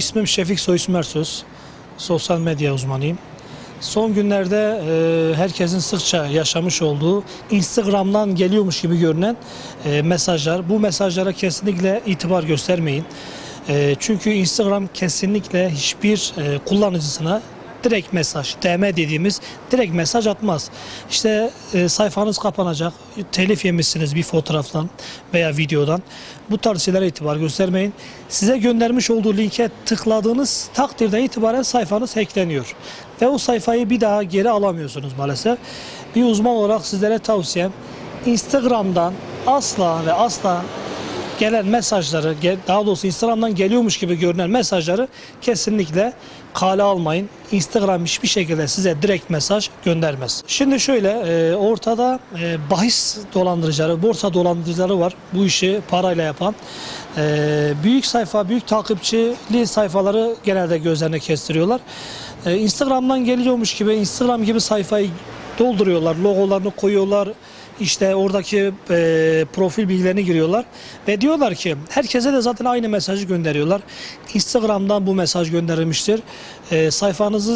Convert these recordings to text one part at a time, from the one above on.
İsmim Şefik Soyism Ersöz. Sosyal medya uzmanıyım. Son günlerde e, herkesin sıkça yaşamış olduğu Instagram'dan geliyormuş gibi görünen e, mesajlar. Bu mesajlara kesinlikle itibar göstermeyin. E, çünkü Instagram kesinlikle hiçbir e, kullanıcısına direkt mesaj, DM dediğimiz direkt mesaj atmaz. İşte e, sayfanız kapanacak, telif yemişsiniz bir fotoğraftan veya videodan. Bu tarz şeylere itibar göstermeyin. Size göndermiş olduğu linke tıkladığınız takdirden itibaren sayfanız hackleniyor. Ve o sayfayı bir daha geri alamıyorsunuz maalesef. Bir uzman olarak sizlere tavsiyem Instagram'dan asla ve asla gelen mesajları, daha doğrusu Instagram'dan geliyormuş gibi görünen mesajları kesinlikle kale almayın. Instagram hiçbir şekilde size direkt mesaj göndermez. Şimdi şöyle, e, ortada e, bahis dolandırıcıları, borsa dolandırıcıları var. Bu işi parayla yapan. E, büyük sayfa, büyük takipçili sayfaları genelde gözlerine kestiriyorlar. Instagram'dan geliyormuş gibi, Instagram gibi sayfayı dolduruyorlar, logolarını koyuyorlar, işte oradaki e, profil bilgilerini giriyorlar ve diyorlar ki herkese de zaten aynı mesajı gönderiyorlar. Instagram'dan bu mesaj gönderilmiştir. E, sayfanızı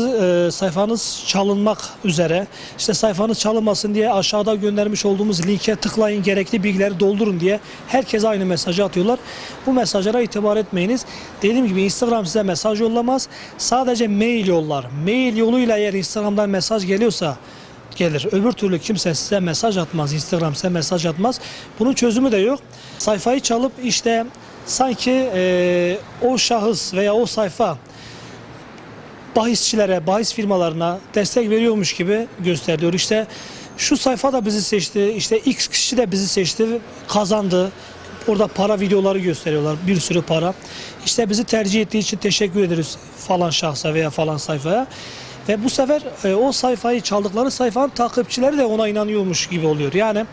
e, sayfanız çalınmak üzere. İşte sayfanız çalınmasın diye aşağıda göndermiş olduğumuz linke tıklayın gerekli bilgileri doldurun diye herkese aynı mesajı atıyorlar. Bu mesajlara itibar etmeyiniz. Dediğim gibi Instagram size mesaj yollamaz. Sadece mail yollar. Mail yoluyla eğer Instagram'dan mesaj geliyorsa gelir. Öbür türlü kimse size mesaj atmaz. Instagram size mesaj atmaz. Bunun çözümü de yok. Sayfayı çalıp işte sanki e, o şahıs veya o sayfa bahisçilere, bahis firmalarına destek veriyormuş gibi gösteriliyor. İşte şu sayfa da bizi seçti, işte X kişi de bizi seçti, kazandı. Orada para videoları gösteriyorlar, bir sürü para. İşte bizi tercih ettiği için teşekkür ederiz falan şahsa veya falan sayfaya. Ve bu sefer e, o sayfayı çaldıkları sayfanın takipçileri de ona inanıyormuş gibi oluyor. Yani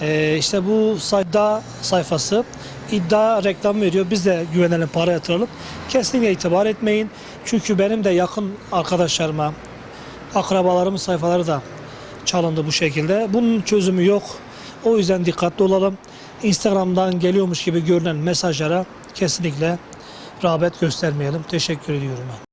e, işte bu sayda sayfası iddia reklam veriyor. Biz de güvenelim para yatıralım. Kesinlikle itibar etmeyin. Çünkü benim de yakın arkadaşlarıma, akrabalarımın sayfaları da çalındı bu şekilde. Bunun çözümü yok. O yüzden dikkatli olalım. Instagram'dan geliyormuş gibi görünen mesajlara kesinlikle rağbet göstermeyelim. Teşekkür ediyorum ben.